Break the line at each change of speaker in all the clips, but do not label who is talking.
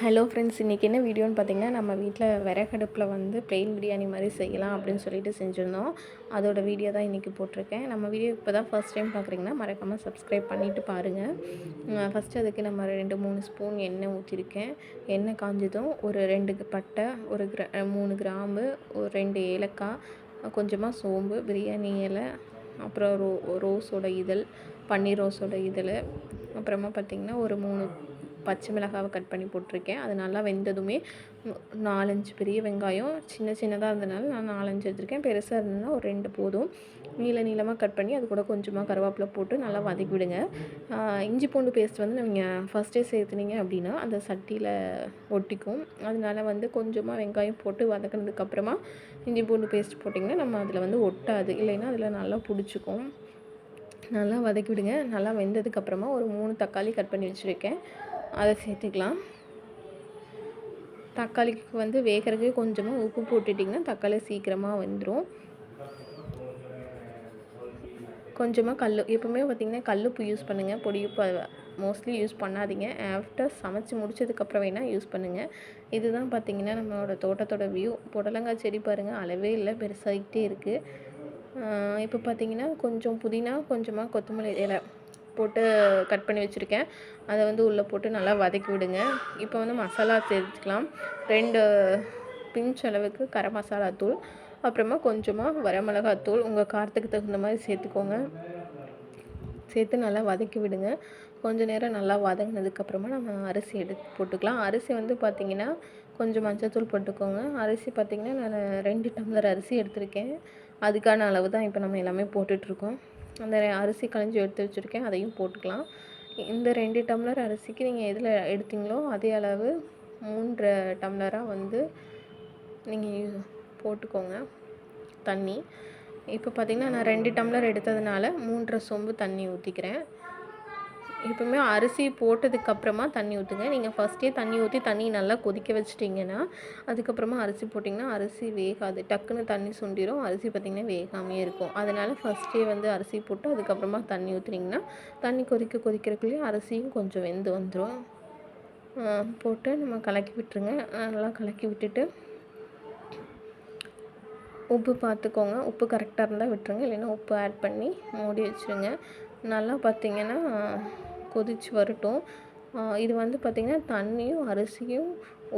Hello friends இன்றைக்கி என்ன வீடியோன்னு பார்த்தீங்கன்னா நம்ம வீட்டில் விறகடுப்பில் வந்து ப்ளெயின் பிரியாணி மாதிரி செய்யலாம் அப்படின்னு சொல்லிட்டு செஞ்சுருந்தோம். அதோட வீடியோ தான் இன்றைக்கி போட்டிருக்கேன். நம்ம வீடியோ இப்போ தான் ஃபஸ்ட் டைம் பார்க்குறீங்கன்னா மறக்காமல் சப்ஸ்கிரைப் பண்ணிவிட்டு பாருங்கள் ஃபஸ்ட்டு அதுக்கு நம்ம ரெண்டு மூணு ஸ்பூன் எண்ணெய் ஊற்றிருக்கேன் எண்ணெய் காஞ்சதும் ஒரு ரெண்டு பட்டை ஒரு கிரா மூணு கிராம்பு ஒரு ரெண்டு ஏலக்காய் கொஞ்சமாக சோம்பு பிரியாணி இலை அப்புறம் ரோ ரோஸோட இதழ் பன்னீர் ரோஸோட இதழ் அப்புறமா பார்த்திங்கன்னா ஒரு மூணு பச்சை மிளகாவை கட் பண்ணி போட்டிருக்கேன். அது நல்லா வெந்ததுமே நாலஞ்சு பெரிய வெங்காயம் சின்ன சின்னதாக இருந்ததுனால நான் நாலஞ்சு எடுத்திருக்கேன். பெருசாக இருந்ததுன்னா ஒரு ரெண்டு போதும். நீள நீளமாக கட் பண்ணி அது கூட கொஞ்சமாக கருவேப்பிலை போட்டு நல்லா வதக்கி விடுங்க. இஞ்சி பூண்டு பேஸ்ட் வந்து நீங்கள் ஃபஸ்ட்டே சேர்த்துனீங்க அப்படின்னா அந்த சட்டியில் ஒட்டிக்கும். அதனால வந்து கொஞ்சமாக வெங்காயம் போட்டு வதக்கினதுக்கப்புறமா இஞ்சி பூண்டு பேஸ்ட் போட்டிங்கன்னா நம்ம அதில் வந்து ஒட்டாது. இல்லைன்னா அதில் நல்லா பிடிச்சிக்கும். நல்லா வதக்கி விடுங்க. நல்லா வெந்ததுக்கப்புறமா ஒரு மூணு தக்காளி கட் பண்ணி வச்சுருக்கேன். அதை சேர்த்துக்கலாம். தக்காளிக்கு வந்து வேகிறதுக்கு கொஞ்சமாக உப்பு போட்டுட்டிங்கன்னா தக்காளி சீக்கிரமாக வந்துடும் கொஞ்சமாக கல் எப்போவுமே பார்த்திங்கன்னா கல்லுப்பு யூஸ் பண்ணுங்கள் பொடி உப்பு மோஸ்ட்லி யூஸ் பண்ணாதீங்க. ஆஃப்டர் சமைச்சு முடிச்சதுக்கப்புறம் வேணால் யூஸ் பண்ணுங்கள் இதுதான் பார்த்திங்கன்னா நம்மளோட தோட்டத்தோட வியூ புடலங்காய் செடி பாருங்கள் அளவே இல்லை பெருசாகிட்டே இருக்குது இப்போ பார்த்திங்கன்னா கொஞ்சம் புதினா கொஞ்சமாக கொத்தமல்லி இலை போட்டு கட் பண்ணி வச்சுருக்கேன். அதை வந்து உள்ளே போட்டு நல்லா வதக்கி விடுங்க. இப்போ வந்து மசாலா சேர்த்துக்கலாம். ரெண்டு பிஞ்ச் அளவுக்கு கரம் மசாலா தூள் அப்புறமா கொஞ்சமாக வரமிளகாத்தூள் உங்கள் காரத்துக்கு தகுந்த மாதிரி சேர்த்துக்கோங்க. சேர்த்து நல்லா வதக்கி விடுங்க. கொஞ்சம் நேரம் நல்லா வதங்கினதுக்கப்புறமா நம்ம அரிசி எடுத்து போட்டுக்கலாம். அரிசி வந்து பார்த்திங்கன்னா கொஞ்சம் மஞ்சத்தூள் போட்டுக்கோங்க. அரிசி பார்த்திங்கன்னா நான் ரெண்டு டம்ளர் அரிசி எடுத்திருக்கேன். அதுக்கான அளவு தான் இப்போ நம்ம எல்லாமே போட்டுட்ருக்கோம். அந்த அரிசி களைஞ்சி எடுத்து வச்சுருக்கேன். அதையும் போட்டுக்கலாம். இந்த ரெண்டு டம்ளர் அரிசிக்கு நீங்கள் எதில் எடுத்தீங்களோ அதே அளவு மூன்று டம்ளராக வந்து நீங்கள் போட்டுக்கோங்க. தண்ணி. இப்போ பார்த்திங்கன்னா நான் ரெண்டு டம்ளர் எடுத்ததுனால மூன்றரை சொம்பு தண்ணி ஊற்றிக்கிறேன் எப்பவுமே அரிசி போட்டதுக்கப்புறமா தண்ணி ஊற்றுங்க நீங்கள் ஃபஸ்ட்டே தண்ணி ஊற்றி தண்ணி நல்லா கொதிக்க வச்சிட்டிங்கன்னா அதுக்கப்புறமா அரிசி போட்டிங்கன்னா அரிசி வேகாது. டக்குன்னு தண்ணி சுண்டிடும் அரிசி பார்த்திங்கன்னா வேகாமையே இருக்கும். அதனால் ஃபஸ்ட்டே வந்து அரிசி போட்டு அதுக்கப்புறமா தண்ணி ஊற்றுனீங்கன்னா தண்ணி கொதிக்க கொதிக்கிறதுக்குள்ளேயே அரிசியும் கொஞ்சம் வெந்து வந்துடும் போட்டு நம்ம கலக்கி விட்டுருங்க. நல்லா கலக்கி விட்டுட்டு உப்பு பார்த்துக்கோங்க உப்பு கரெக்டாக இருந்தால் விட்டுருங்க. இல்லைன்னா உப்பு ஆட் பண்ணி மூடி வச்சுருங்க. நல்லா பார்த்திங்கன்னா கொதித்து வரட்டும். இது வந்து பார்த்திங்கன்னா தண்ணியும் அரிசியும்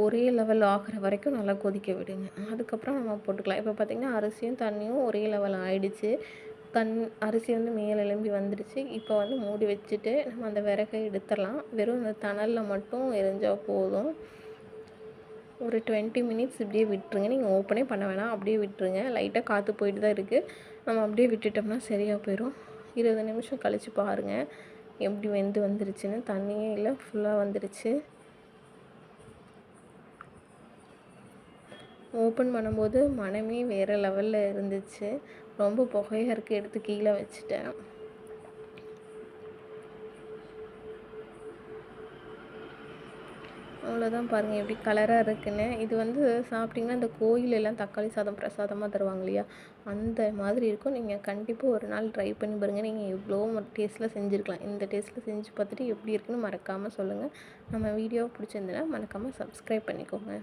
ஒரே லெவல் ஆகிற வரைக்கும் நல்லா கொதிக்க விடுங்க. அதுக்கப்புறம் நம்ம போட்டுக்கலாம். இப்போ பார்த்திங்கன்னா அரிசியும் தண்ணியும் ஒரே லெவல் ஆகிடுச்சு தன் அரிசி வந்து மேலே எழும்பி வந்துடுச்சு இப்போ வந்து மூடி வச்சுட்டு நம்ம அந்த விறகை எடுத்துடலாம். வெறும் இந்த தணலில் மட்டும் எரிஞ்சால் போதும். ஒரு டுவெண்ட்டி மினிட்ஸ் இப்படியே விட்டுருங்க. நீங்கள் ஓப்பனே பண்ண வேணாம். அப்படியே விட்டுருங்க. லைட்டாக காற்று போயிட்டு தான் இருக்குது நம்ம அப்படியே விட்டுட்டோம்னா சரியாக போயிடும் இருபது நிமிஷம் கழித்து பாருங்கள் எப்படி வெந்து வந்துருச்சுன்னு தண்ணியே இல்லை ஃபுல்லாக வந்துருச்சு. ஓப்பன் பண்ணும்போது மனமே வேறு லெவலில் இருந்துச்சு. ரொம்ப புகையாக இருக்குது எடுத்து கீழே வச்சுட்டேன். அவ்வளோதான் பாருங்கள் எப்படி கலராக இருக்குன்னு. இது வந்து சாப்பிட்டிங்கன்னா இந்த கோயிலெல்லாம் தக்காளி சாதம் பிரசாதமாக தருவாங்க இல்லையா? அந்த மாதிரி இருக்கும். நீங்கள் கண்டிப்பாக ஒரு நாள் ட்ரை பண்ணி பாருங்கள் நீங்கள் எவ்வளோ டேஸ்ட்டில் செஞ்சுருக்கலாம். இந்த டேஸ்ட்டில் செஞ்சு பார்த்துட்டு எப்படி இருக்குன்னு மறக்காமல் சொல்லுங்கள் நம்ம வீடியோ பிடிச்சிருந்ததுன்னா மறக்காமல் சப்ஸ்கிரைப் பண்ணிக்கோங்க.